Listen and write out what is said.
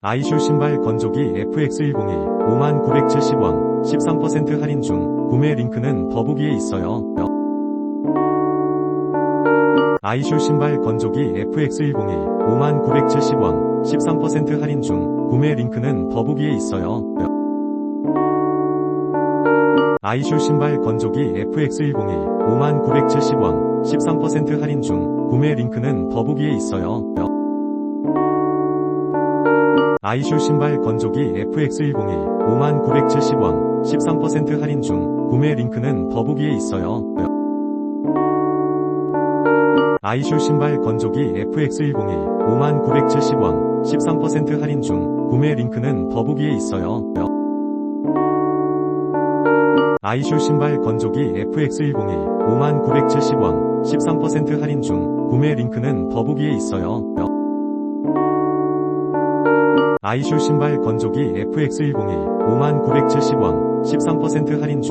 아이쇼 신발 건조기 FX101 5970원 13% 할인 중 구매 링크는 더보기에 있어요. 아이쇼 신발 건조기 FX101 5970원 13% 할인 중 구매 링크는 더보기에 있어요. 아이쇼 신발 건조기 FX101 5970원 13% 할인 중 구매 링크는 더보기에 있어요. 아이쇼 신발 건조기 FX101 5970원 13% 할인 중 구매 링크는 더보기에 있어요. 아이쇼 신발 건조기 FX101 5970원 13% 할인 중 구매 링크는 더보기에 있어요. 아이쇼 신발 건조기 FX101 5970원 13% 할인 중 구매 링크는 더보기에 있어요. 아이쇼 신발 건조기 FX101 5970원 13% 할인 중